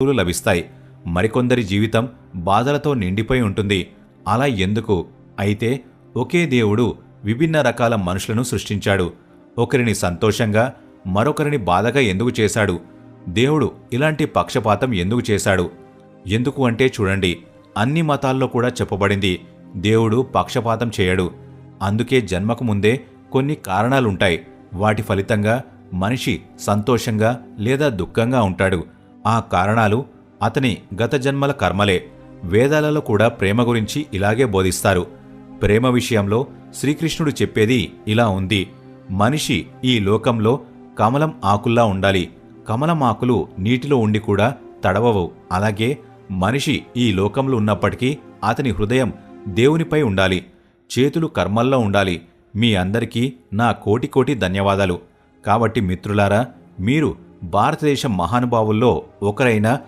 వస్తువులు లభిస్తాయి. మరికొందరి జీవితం బాధలతో నిండిపోయి ఉంటుంది. అలా ఎందుకు? అయితే ఒకే దేవుడు విభిన్న రకాల మనుషులను సృష్టించాడు. ఒకరిని సంతోషంగా మరొకరిని బాధగా ఎందుకు చేశాడు? దేవుడు ఇలాంటి పక్షపాతం ఎందుకు చేశాడు? ఎందుకు అంటే చూడండి అన్ని మతాల్లో కూడా చెప్పబడింది దేవుడు పక్షపాతం చేయడు. అందుకే జన్మకు ముందే కొన్ని కారణాలుంటాయి. వాటి ఫలితంగా మనిషి సంతోషంగా లేదా దుఃఖంగా ఉంటాడు. ఆ కారణాలు అతని గత జన్మల కర్మలే. వేదాలలో కూడా ప్రేమ గురించి ఇలాగే బోధిస్తారు. ప్రేమ విషయంలో శ్రీకృష్ణుడు చెప్పేది ఇలా ఉంది. మనిషి ఈ లోకంలో కమలం ఆకుల్లా ఉండాలి. కమలం ఆకులు నీటిలో ఉండి కూడా తడవవు. అలాగే మనిషి ఈ లోకంలో ఉన్నప్పటికీ అతని హృదయం దేవునిపై ఉండాలి. చేతులు కర్మల్లో ఉండాలి. మీ అందరికీ నా కోటి కోటి ధన్యవాదాలు. కాబట్టి మిత్రులారా మీరు భారతదేశ మహానుభావుల్లో ఒకరైన